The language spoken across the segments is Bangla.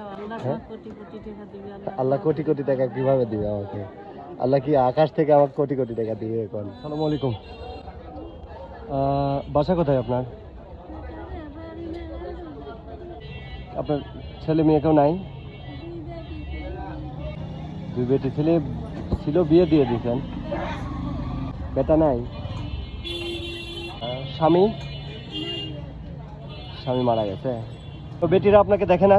আল্লাহ আল্লাহ কোটি কোটি টাকা কীভাবে দিবে আমাকে? আল্লাহ কি আকাশ থেকে আমাকে কোটি কোটি টাকা দিবে এখন? সালাম আলাইকুম। বাসা কোথায় আপনার? আপনার ছেলে মেয়ে কেউ নাই? দুই বেটি ছেলে ছিল, বিয়ে দিয়ে দিয়েছেন। বেটা নাই? স্বামী? স্বামী মারা গেছে। তো বেটিরা আপনাকে দেখে না?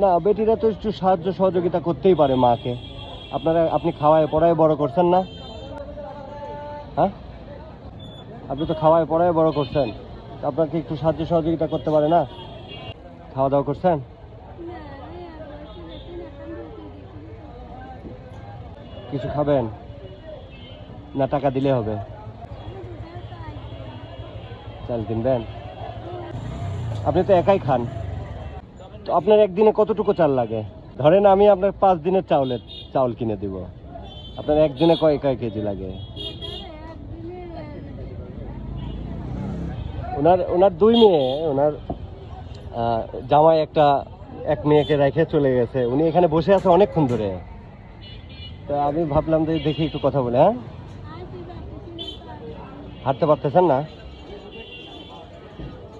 না, বেটিরা তো একটু সাহায্য সহযোগিতা করতেই পারে মাকে। আপনারা, আপনি খাওয়ায় পড়ায় বড় করছেন না? হ্যাঁ? আপনি তো খাওয়ায় পড়ায় বড় করছেন। আপনাকে একটু সাহায্য সহযোগিতা করতে পারে না? খাওয়া দাওয়া করছেন? কিছু খাবেন? না, টাকা দিলে হবে। চাল কিনবেন? আপনি তো একাই খান। তো আপনার একদিনে কতটুকু চাল লাগে? ধরেন আমি আপনার পাঁচ দিনের চাউলের চাউল কিনে দিব। আপনার একদিনে কয় কয় কেজি লাগে? ওনার ওনার দুই মেয়ে, ওনার জামাই একটা, এক মেয়েকে রেখে চলে গেছে। উনি এখানে বসে আছে অনেকক্ষণ ধরে। তো আমি ভাবলাম যে দেখি একটু কথা বলে হ্যাঁ? হাঁটতে পারতেছেন না?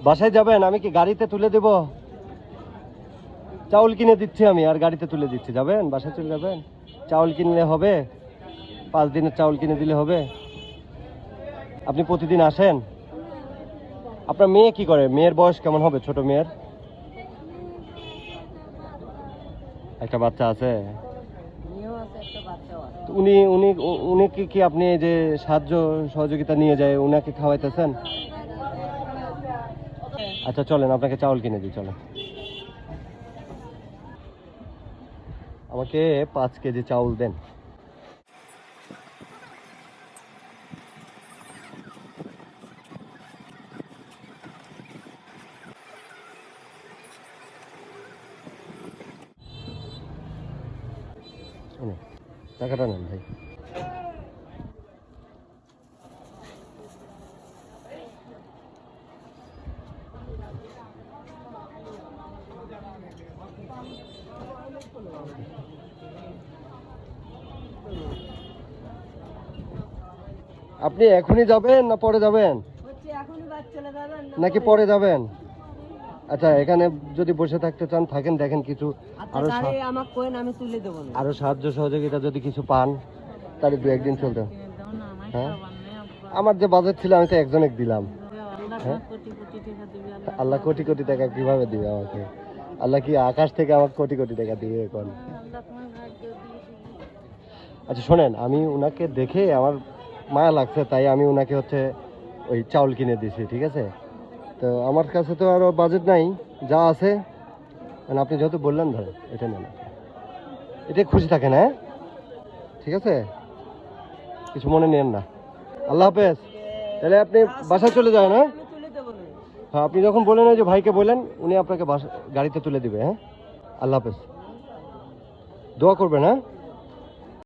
বাসায় যাবেন, আমি কি গাড়িতে তুলে দেব? চাউল কিনে দিচ্ছি আমি আর গাড়িতে তুলে দিচ্ছি। যাবেন? বাসায় চলে যাবেন? চাউল কিনলে হবে? পাঁচ দিনের চাউল কিনে দিলে হবে? আপনি প্রতিদিন আসেন? আপনার মেয়ে কি করে? মেয়ের বয়স কেমন হবে ছোট মেয়ের? একটা বাচ্চা আছে? উনি উনি উনি কি কি আপনি যে সাহায্য সহযোগিতা নিয়ে যায় উনাকে খাওয়াইতেছেন? আচ্ছা চলেন আপনাকে চাউল কিনে দিই চলেন। আমাকে পাঁচ কেজি চাউল দেন। টাকাটা নেন ভাই। আপনি এখনই যাবেন না পরে যাবেন? নাকি পরে যাবেন? আচ্ছা এখানে যদি বসে থাকতে চান থাকেন দেখেন কিছু আচ্ছা আরও আরও সাহায্য সহযোগিতা যদি কিছু পান তাহলে দু একদিন চলতে হ্যাঁ? আমার যে বাজেট ছিল আমি তো একজনের দিলাম। হ্যাঁ? আল্লাহ কোটি কোটি টাকা কীভাবে দিবে আমাকে? আল্লাহ কি আকাশ থেকে আমাকে কোটি কোটি টাকা দিবে এখন? আচ্ছা শোনেন আমি উনাকে দেখে আমার মায়া লাগছে, তাই আমি ওনাকে হচ্ছে ওই চাউল কিনে দিয়েছি, ঠিক আছে? তো আমার কাছে তো আরও বাজেট নাই, যা আছে মানে আপনি যেহেতু বললেন ধরেন, এটা নেন এটা খুশি থাকেন হ্যাঁ? ঠিক আছে? কিছু মনে নেন না। আল্লাহ হাফেজ। তাহলে আপনি বাসায় চলে যান হ্যাঁ? হ্যাঁ আপনি যখন বলেন যে ভাইকে বলেন উনি আপনাকে বাসা গাড়িতে তুলে দিবে হ্যাঁ? আল্লাহ হাফেজ। দোয়া করবেন হ্যাঁ?